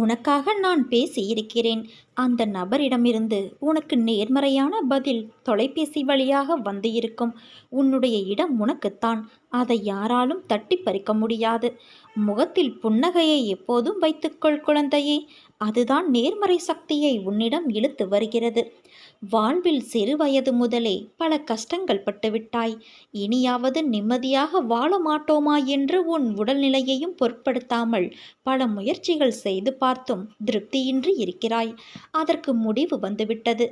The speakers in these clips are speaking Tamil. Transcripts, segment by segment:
உனக்காக நான் பேசியிருக்கிறேன். அந்த நபரிடமிருந்து உனக்கு நேர்மறையான பதில் தொலைபேசி வழியாக வந்து இருக்கும். உன்னுடைய இடம் உனக்குத்தான். அதை யாராலும் தட்டி பறிக்க முடியாது. முகத்தில் புன்னகையை எப்போதும் வைத்துக்கொள் குழந்தையே. அதுதான் நேர்மறை சக்தியை உன்னிடம் இழுத்து வருகிறது. வாழ்வில் சிறு வயது முதலே பல கஷ்டங்கள் பட்டுவிட்டாய். இனியாவது நிம்மதியாக வாழ மாட்டோமா என்று உன் உடல்நிலையையும் பொருட்படுத்தாமல் பல முயற்சிகள் செய்து பார்த்தும் திருப்தியின்றி இருக்கிறாய். அதற்கு முடிவு வந்துவிட்டது.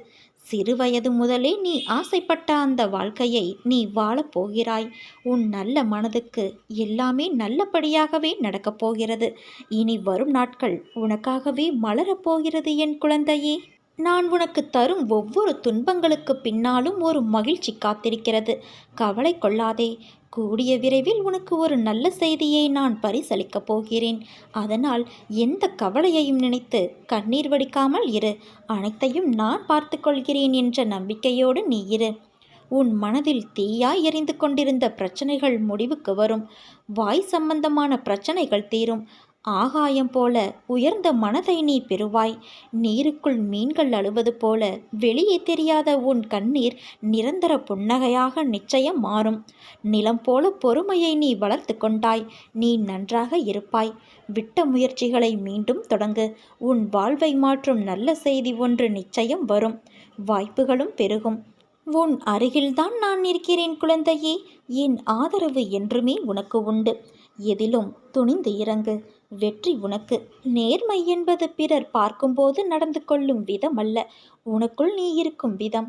சிறுவயது முதலே நீ ஆசைப்பட்ட அந்த வாழ்க்கையை நீ வாழப் போகிறாய். உன் நல்ல மனதுக்கு எல்லாமே நல்லபடியாகவே நடக்கப் போகிறது. இனி வரும் நாட்கள் உனக்காகவே மலரப் போகிறது என் குழந்தையே. நான் உனக்கு தரும் ஒவ்வொரு துன்பங்களுக்கு பின்னாலும் ஒரு மகிழ்ச்சி காத்திருக்கிறது. கவலை கொள்ளாதே. கூடிய விரைவில் உனக்கு ஒரு நல்ல செய்தியை நான் பரிசளிக்கப் போகிறேன். அதனால் எந்த கவலையையும் நினைத்து கண்ணீர் வடிக்காமல் இரு. அனைத்தையும் நான் பார்த்து கொள்கிறேன் என்ற நம்பிக்கையோடு நீ இரு. உன் மனதில் தீயாய் எரிந்து கொண்டிருந்த பிரச்சனைகள் முடிவுக்கு வரும். வாய் சம்பந்தமான பிரச்சனைகள் தீரும். ஆகாயம் போல உயர்ந்த மனதை நீ பெறுவாய். நீருக்குள் மீன்கள் அழுவது போல வெளியே தெரியாத உன் கண்ணீர் நிரந்தர புன்னகையாக நிச்சயம் மாறும். நிலம் போல பொறுமையை நீ வளர்த்து கொண்டாய். நீ நன்றாக இருப்பாய். விட்ட முயற்சிகளை மீண்டும் தொடங்கு. உன் வாழ்வை மாற்றும் நல்ல செய்தி ஒன்று நிச்சயம் வரும். வாய்ப்புகளும் பெருகும். உன் அருகில்தான் நான் இருக்கிறேன் குழந்தையே. என் ஆதரவு என்றுமே உனக்கு உண்டு. எதிலும் துணிந்து இறங்கு. வெற்றி உனக்கு. நேர்மை என்பது பிறர் பார்க்கும்போது நடந்து கொள்ளும் விதம் அல்ல உனக்குள் நீ இருக்கும் விதம்.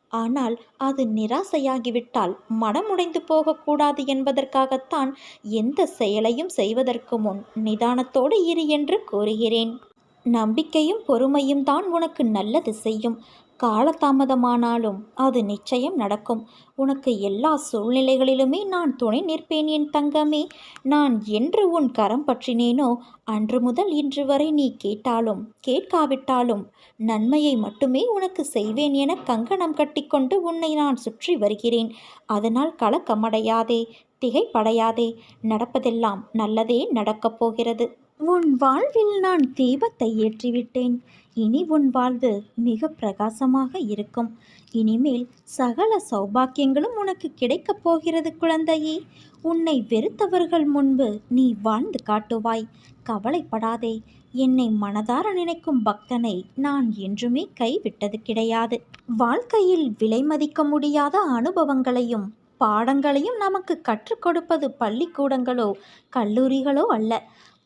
ஆனால் அது நிராசையாகிவிட்டால் மனமுடைந்து போகக்கூடாது என்பதற்காகத்தான் எந்த செயலையும் செய்வதற்கு முன் நிதானத்தோடு இரு என்று கூறுகிறேன். நம்பிக்கையும் பொறுமையும் தான் உனக்கு நல்லது செய்யும். காலதாமதமானாலும் அது நிச்சயம் நடக்கும். உனக்கு எல்லா சூழ்நிலைகளிலுமே நான் துணை நிற்பேன் என் தங்கமே. நான் என்று உன் கரம் பற்றினேனோ? அன்று முதல் இன்று வரை நீ கேட்டாலும் கேட்காவிட்டாலும் நன்மையை மட்டுமே உனக்கு செய்வேன் என கங்கணம் கட்டிக்கொண்டு உன்னை நான் சுற்றி வருகிறேன். அதனால் கலக்கமடையாதே திகைப்படையாதே. நடப்பதெல்லாம் நல்லதே நடக்கப் போகிறது. உன் வாழ்வில் நான் தீபத்தை ஏற்றிவிட்டேன். இனி உன் வாழ்வு மிக பிரகாசமாக இருக்கும். இனிமேல் சகல சௌபாக்கியங்களும் உனக்கு கிடைக்கப் போகிறது குழந்தையே. உன்னை வெறுத்தவர்கள் முன்பு நீ வாழ்ந்து காட்டுவாய். கவலைப்படாதே. என்னை மனதார நினைக்கும் பக்தனை நான் என்றுமே கைவிட்டது கிடையாது. வாழ்க்கையில் விலை மதிக்க முடியாத அனுபவங்களையும் பாடங்களையும் நமக்கு கற்றுக் கொடுப்பது பள்ளிக்கூடங்களோ கல்லூரிகளோ அல்ல.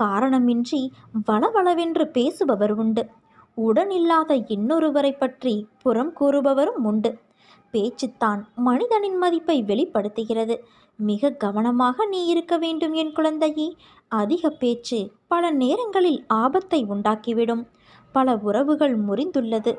காரணமின்றி வளவளவென்று பேசுபவர் உண்டு. உடனில்லாத இன்னொருவரை பற்றி புறம் கூறுபவரும் உண்டு. பேச்சுத்தான் மனிதனின் மதிப்பை வெளிப்படுத்துகிறது. மிக கவனமாக நீ இருக்க வேண்டும் என் குழந்தையே. அதிக பேச்சு பல நேரங்களில் ஆபத்தை உண்டாக்கிவிடும். பல உறவுகள் முறிந்துள்ளது.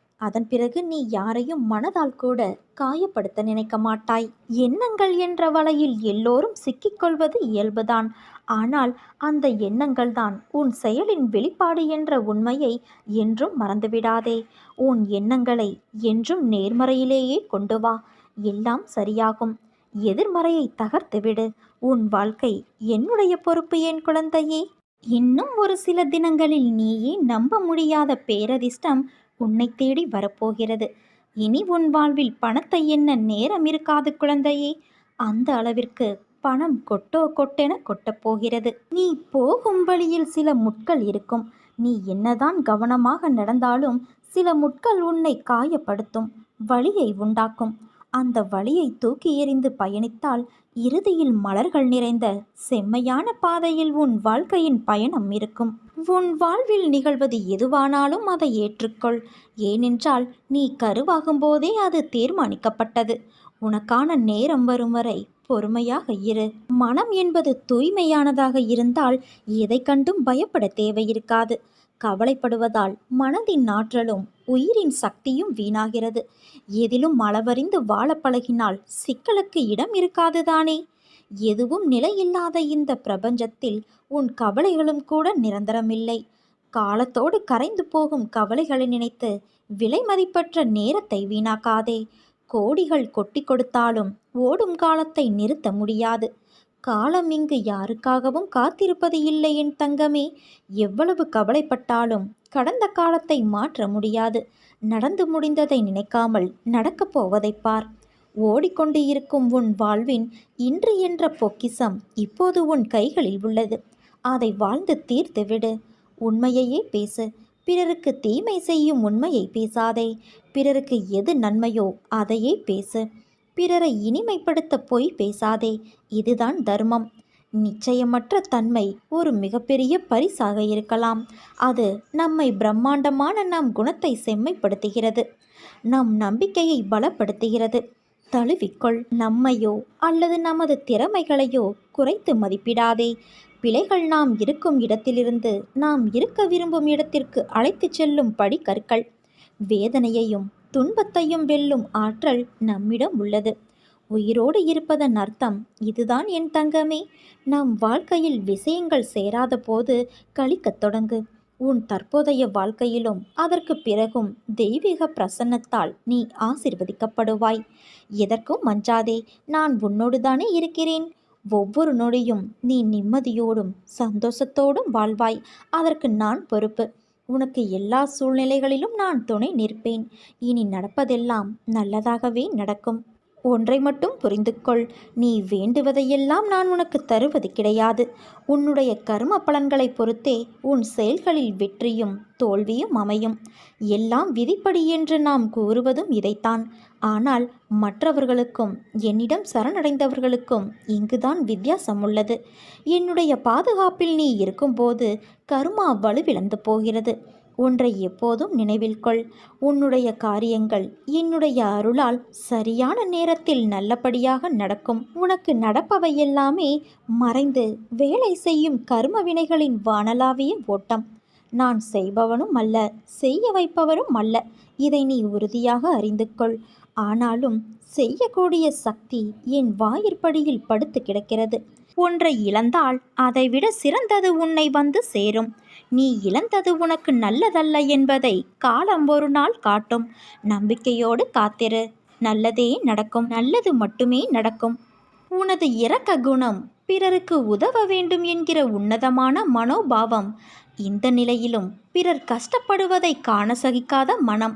அதன் பிறகு நீ யாரையும் மனதால் கூட காயப்படுத்த நினைக்க மாட்டாய். எண்ணங்கள் என்ற வலையில் எல்லோரும் சிக்கிக்கொள்வது இயல்புதான். ஆனால் அந்த எண்ணங்கள்தான் உன் செயலின் வெளிப்பாடு என்ற உண்மையை என்றும் மறந்துவிடாதே. உன் எண்ணங்களை என்றும் நேர்மறையிலேயே கொண்டு வா. எல்லாம் சரியாகும். எதிர்மறையை தகர்த்துவிடு உன் வாழ்க்கை என்னுடைய பொறுப்பு என் குழந்தையே? இன்னும் ஒரு சில தினங்களில் நீயே நம்ப முடியாத பேரதிர்ஷ்டம் உன்னை தேடி வரப்போகிறது. இனி உன் வாழ்வில் பணத்தை என்ன நேரம் இருக்காது குழந்தையே. அந்த அளவிற்கு பணம் கொட்டோ கொட்டென கொட்டப் போகிறது. நீ போகும் வழியில் சில முட்கள் இருக்கும். நீ என்னதான் கவனமாக நடந்தாலும் சில முட்கள் உன்னை காயப்படுத்தும் வழியை உண்டாக்கும். அந்த வழியை தூக்கி எறிந்து பயணித்தால் இறுதியில் மலர்கள் நிறைந்த செம்மையான பாதையில் உன் வாழ்க்கையின் பயணம் இருக்கும். உன் வாழ்வில் நிகழ்வது எதுவானாலும் அதை ஏற்றுக்கொள். ஏனென்றால் நீ கருவாகும் போதே அது தீர்மானிக்கப்பட்டது. உனக்கான நேரம் வரும் வரை பொறுமையாக இரு. மனம் என்பது தூய்மையானதாக இருந்தால் எதை கண்டும் பயப்பட தேவையிருக்காது. கவலைப்படுவதால் மனதின் ஆற்றலும் உயிரின் சக்தியும் வீணாகிறது. எதிலும் அளவறிந்து வாழ பழகினால் சிக்கலுக்கு இடம் இருக்காதுதானே? எதுவும் நிலையில்லாத இந்த பிரபஞ்சத்தில் உன் கவலைகளும் கூட நிரந்தரமில்லை. காலத்தோடு கரைந்து போகும் கவலைகளை நினைத்து விலை மதிப்பற்ற நேரத்தை வீணாக்காதே. கோடிகள் கொட்டி கொடுத்தாலும் ஓடும் காலத்தை நிறுத்த முடியாது. காலம் இங்கு யாருக்காகவும் காத்திருப்பது இல்லை என் தங்கமே. எவ்வளவு கவலைப்பட்டாலும் கடந்த காலத்தை மாற்ற முடியாது. நடந்து முடிந்ததை நினைக்காமல் நடக்கப் போவதைப் பார். ஓடிக்கொண்டு இருக்கும் உன் வாழ்வின் இன்று என்ற பொக்கிசம் இப்போது உன் கைகளில் உள்ளது. அதை வாழ்ந்து தீர்த்து விடு. உண்மையையே பேசு. பிறருக்கு தீமை செய்யும் உண்மையை பேசாதே. பிறருக்கு எது நன்மையோ அதையே பேசு. பிறரை இனிமைப்படுத்த போய் பேசாதே இதுதான் தர்மம். நிச்சயமற்ற தன்மை ஒரு மிகப்பெரிய பரிசாக இருக்கலாம். அது நம்மை பிரம்மாண்டமான நம் குணத்தை செம்மைப்படுத்துகிறது. நம் நம்பிக்கையை பலப்படுத்துகிறது. தழுவிக்கொள். நம்மையோ அல்லது நமது திறமைகளையோ குறைத்து மதிப்பிடாதே. பிழைகள் நாம் இருக்கும் இடத்திலிருந்து நாம் இருக்க விரும்பும் இடத்திற்கு அழைத்துச் செல்லும் படி கற்கள். வேதனையையும் துன்பத்தையும் வெல்லும் ஆற்றல் நம்மிடம் உள்ளது. உயிரோடு இருப்பதன் அர்த்தம் இதுதான் என் தங்கமே. நம் வாழ்க்கையில் விஷயங்கள் சேராத போது கழிக்கத் தொடங்கு. உன் தற்போதைய வாழ்க்கையிலும் அதற்கு பிறகும் தெய்வீக பிரசன்னத்தால் நீ ஆசிர்வதிக்கப்படுவாய். எதற்கும் மஞ்சாதே நான் உன்னோடு தானே இருக்கிறேன். ஒவ்வொரு நொடியும் நீ நிம்மதியோடும் சந்தோஷத்தோடும் வாழ்வாய். அதற்கு நான் பொறுப்பு. உனக்கு எல்லா சூழ்நிலைகளிலும் நான் துணை நிற்பேன். இனி நடப்பதெல்லாம் நல்லதாகவே நடக்கும். ஒன்றை மட்டும் புரிந்து கொள் நீ வேண்டுவதையெல்லாம் நான் உனக்கு தருவது கிடையாது. உன்னுடைய கர்ம பலன்களை பொறுத்தே உன் செயல்களில் வெற்றியும் தோல்வியும் அமையும். எல்லாம் விதிப்படி என்று நாம் கூறுவதும் இதைத்தான். ஆனால் மற்றவர்களுக்கும் என்னிடம் சரணடைந்தவர்களுக்கும் இங்குதான் வித்தியாசம் உள்ளது. என்னுடைய பாதுகாப்பில் நீ இருக்கும்போது கருமா வலுவிழந்து போகிறது. ஒன்றை எப்போதும் நினைவில் கொள். உன்னுடைய காரியங்கள் என்னுடைய அருளால் சரியான நேரத்தில் நல்லபடியாக நடக்கும். உனக்கு நடப்பவை எல்லாமே மறைந்து வேலை செய்யும் கர்ம வினைகளின் வானலாவிய ஓட்டம். நான் செய்பவனும் அல்ல செய்ய வைப்பவரும் அல்ல. இதை நீ உறுதியாக அறிந்து கொள். ஆனாலும் செய்யக்கூடிய சக்தி என் வாயிற்படியில் படுத்து கிடக்கிறது. ஒன்றை இழந்தால் அதைவிட சிறந்தது உன்னை வந்து சேரும். நீ இழந்தது உனக்கு நல்லதல்ல என்பதை காலம் ஒரு நாள் காட்டும். நம்பிக்கையோடு காத்திரு. நல்லதே நடக்கும். நல்லது மட்டுமே நடக்கும். உனது இரக்க குணம் பிறருக்கு உதவ வேண்டும் என்கிற உன்னதமான மனோபாவம். இந்த நிலையிலும் பிறர் கஷ்டப்படுவதை காண சகிக்காத மனம்.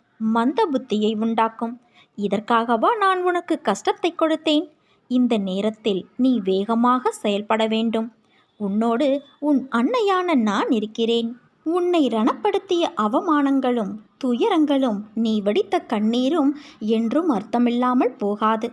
மந்த புத்தியை உண்டாக்கும். இதற்காகவா நான் உனக்கு கஷ்டத்தை கொடுத்தேன்? இந்த நேரத்தில் நீ வேகமாக செயல்பட வேண்டும். உன்னோடு உன் அன்னையான நான் இருக்கிறேன். உன்னை ரணப்படுத்திய அவமானங்களும் துயரங்களும் நீ வடித்த கண்ணீரும் என்றும் அர்த்தமில்லாமல் போகாது.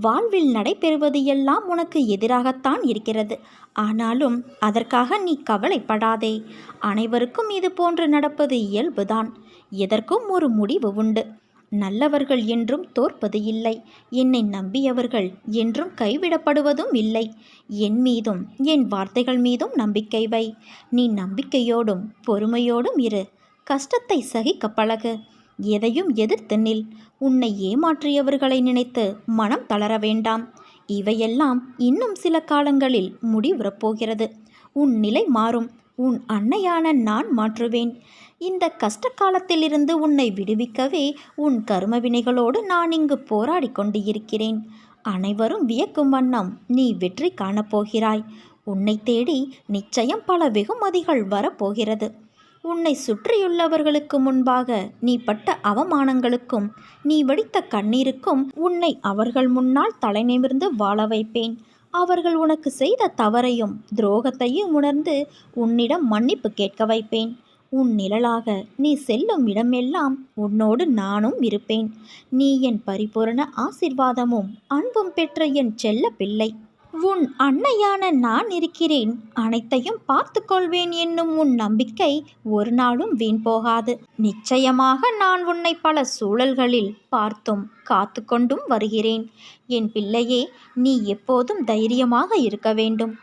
வாழ்வில் நடைபெறுவது எல்லாம் உனக்கு எதிராகத்தான் இருக்கிறது. ஆனாலும் அதற்காக நீ கவலைப்படாதே. அனைவருக்கும் இது போன்று நடப்பது இயல்புதான். எதற்கும் ஒரு முடிவு உண்டு. நல்லவர்கள் என்றும் தோற்பது இல்லை. என்னை நம்பியவர்கள் என்றும் கைவிடப்படுவதும் இல்லை. என் மீதும் என் வார்த்தைகள் மீதும் நம்பிக்கை வை. நீ நம்பிக்கையோடும் பொறுமையோடும் இரு. கஷ்டத்தை சகிக்க பழகு. எதையும் எதிர்த்து நில். உன்னை ஏமாற்றியவர்களை நினைத்து மனம் தளர வேண்டாம். இவையெல்லாம் இன்னும் சில காலங்களில் முடிவுறப் போகிறது. உன் நிலை மாறும். உன் அன்னையான நான் மாற்றுவேன். இந்த கஷ்ட காலத்திலிருந்து உன்னை விடுவிக்கவே உன் கரும வினைகளோடு நான் இங்கு போராடி கொண்டு இருக்கிறேன் அனைவரும் வியக்கும் வண்ணம் நீ வெற்றி காணப்போகிறாய் உன்னை தேடி நிச்சயம் பல வெகுமதிகள் வரப்போகிறது. உன்னை சுற்றியுள்ளவர்களுக்கு முன்பாக நீ பட்ட அவமானங்களுக்கும் நீ வடித்த கண்ணீருக்கும் உன்னை அவர்கள் முன்னால் தலை நிமிர்ந்து வாழ வைப்பேன். அவர்கள் உனக்கு செய்த தவறையும் துரோகத்தையும் உணர்ந்து உன்னிடம் மன்னிப்பு கேட்க வைப்பேன். உன் நிழலாக நீ செல்லும் இடமெல்லாம் உன்னோடு நானும் இருப்பேன். நீ என் பரிபூரண ஆசிர்வாதமும் அன்பும் பெற்ற என் செல்ல பிள்ளை. உன் அன்னையான நான் இருக்கிறேன். அனைத்தையும் பார்த்து கொள்வேன் என்னும் உன் நம்பிக்கை ஒரு நாளும் வீண் போகாது. நிச்சயமாக நான் உன்னை பல சூழல்களில் பார்த்தும் காத்து கொண்டும் வருகிறேன். என் பிள்ளையே நீ எப்போதும் தைரியமாக இருக்க வேண்டும்.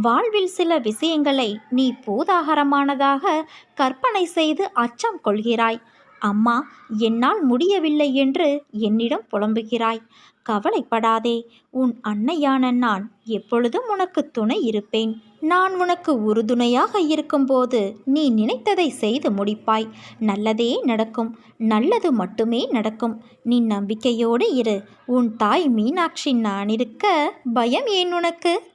வாழ்வில் சில விஷயங்களை நீ பூதாகரமானதாக கற்பனை செய்து அச்சம் கொள்கிறாய். அம்மா என்னால் முடியவில்லை என்று என்னிடம் புலம்புகிறாய். கவலைப்படாதே உன் அன்னையான நான் எப்பொழுதும் உனக்கு துணை இருப்பேன். நான் உனக்கு உறுதுணையாக இருக்கும்போது நீ நினைத்ததை செய்து முடிப்பாய். நல்லதே நடக்கும் நல்லது மட்டுமே நடக்கும். நீ நம்பிக்கையோடு இரு. உன் தாய் மீனாட்சி நான் இருக்க பயம் ஏன் உனக்கு?